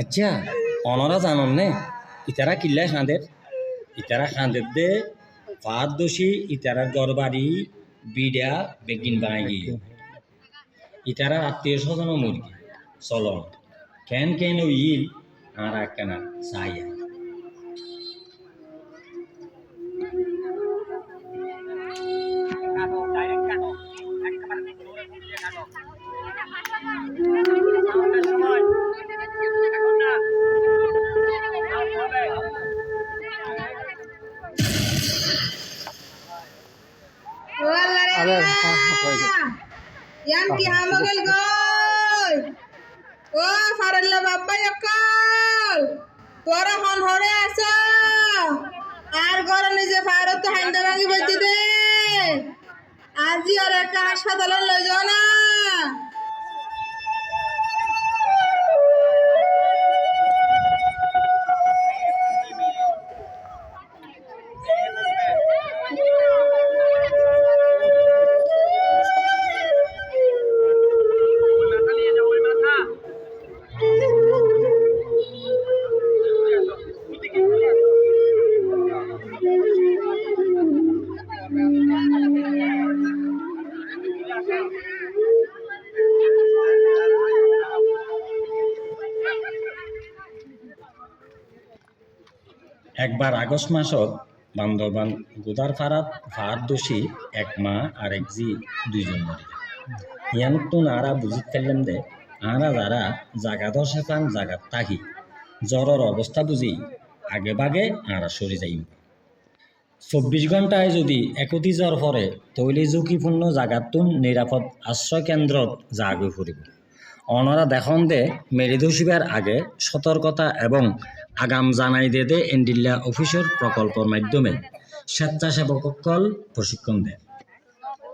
আচ্ছা অনরা জানন নে। ইতারা কিল্লা হাঁদের ইতারা হাঁদের দে, ফাঁদ দোষী, ইতারা গরবাড়ি বিডা, বেগিন গিয়ে ইতারা আত্মীয় স্বজন মুরগি। চলন। কেন কেন ইল আর একখানা সাইয়া আরে Yan ki hamagel goy. ও ফারল্লা বাবা একল তোরা হন হরে আস। আর ঘরে নিজে ফারত তো হান্ডা ভাঙি বইতে দে। আজি আর একটা হাসপাতালে লই যাও না একবার আগস্ট মাসত বান্দরবান গোদার ফারাত ফার দোষী এক মা আর এক জি দুইজন মরে ইয়ান তো নারা বুঝিত ফেললেন দে আরা যারা জাগা দশে জাগাত থাকি জ্বরের অবস্থা বুঝি আগে বাগে আরা সরে যাইম। চব্বিশ ঘন্টায় যদি একতি জ্বর পরে তৈলি ঝুঁকিপূর্ণ জাগাতুন নিরাপদ আশ্রয় কেন্দ্রত জাগৈ ফুরিব অনারা দেখন দে মেরিদোষিবার আগে সতর্কতা এবং আগাম জানাই দে দে এন্ডিল্লা অফিসের প্রকল্পের মাধ্যমে স্বেচ্ছাসেবকসকল প্রশিক্ষণ দেয়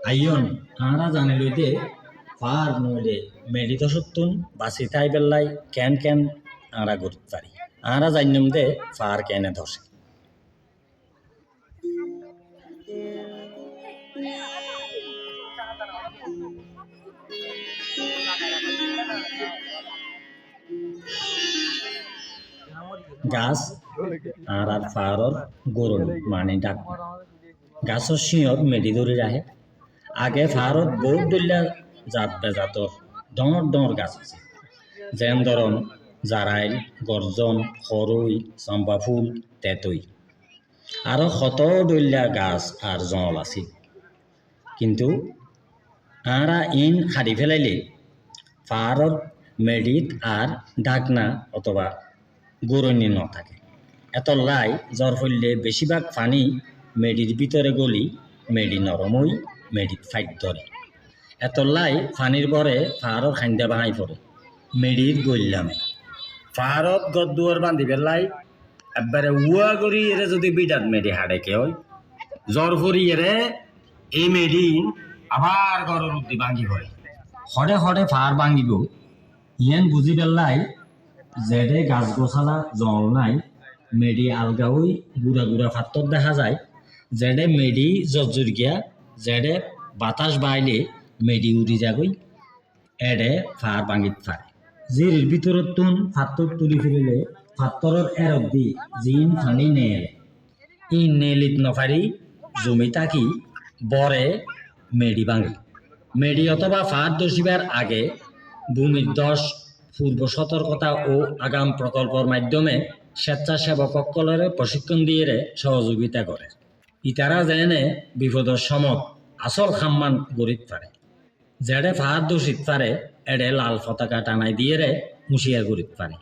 আইয়ন আরা জানি লইতে পার নইলে মেডিত সত্তুন বাসি তাই বেল্লাই কেন কেন আরা করতে পারি। আরা জানিম দে পার কেনে ধসে। গাছ আর আর ফারর গরুর মানে ডাক। গাছৰ শিঙত মেলি ধৰি ৰাখে। আগে ফাৰত বহুত দলীয়া জাত বেজাতৰ, ডাঙৰ ডাঙৰ গাছ আছে। যেন ধৰণ জাৰাইল, গৰ্জন, সৰুই, চম্পা ফুল তেতৈ আৰু শত দলীয়া গাছ আর জল আছিল কিন্তু আরা ইন হারি ফেলাইলে পাহাড়ত মেডিত আর ডাকনা অথবা গরনি ন থাকে। এত লাই জ্বর ফললে বেশিরভাগ পানি মেডির ভিতরে গলি, মেডি নরমই মেডিত ফাইট ধরে এত লাই পানির পরে পাহাড়র খান্দা বাহাই পড়ে মেডির গল্লামে পাহাড়ত গদ বান্ধি পেলাই একবারে উয়া করি এরে যদি বিডাত মেডি হাড়ে কে হয় জ্বর ফরি এরে এই মেডি আবার গরর উদ্দি ভাঙি পড়ে হরে হরে ফার ভাঙিব, ইয়ান বুঝি পেলাই জেডে গাছ গোছালা জল নাই, মেডি আলগাওই গুড়া গুড়া ফাত্তর দেখা যায়। জেডে মেডি জর্জুর গিয়া জেডে বাতাস বাইলে মেডি উড়ি যাগই, এডে ফার ভাঙিত পারে জির ভিতরত তুন ফাত্তর তুলি ফিরিলে ফাত্তরের এরব দি জিন ফানি নেল। ই নেলিত নফারি জমি তাকি বরে মেডি ভাঙি মেডি অথবা ফার দশিবার আগে ভূমির দশ পূর্ব সতর্কতা ও আগাম প্রকল্পের মাধ্যমে স্বেচ্ছাসেবক স্বেচ্ছাসেবকসকলের প্রশিক্ষণ দিয়ে সহযোগিতা করে ইতারা যেনে বিপদের সমত আসল খাম্মান গরিত পারে যেডে ফাহার দোষিত পারে এডে লাল পতাকা টানাই দিয়ে রে হুঁশিয়ার গরিত পারে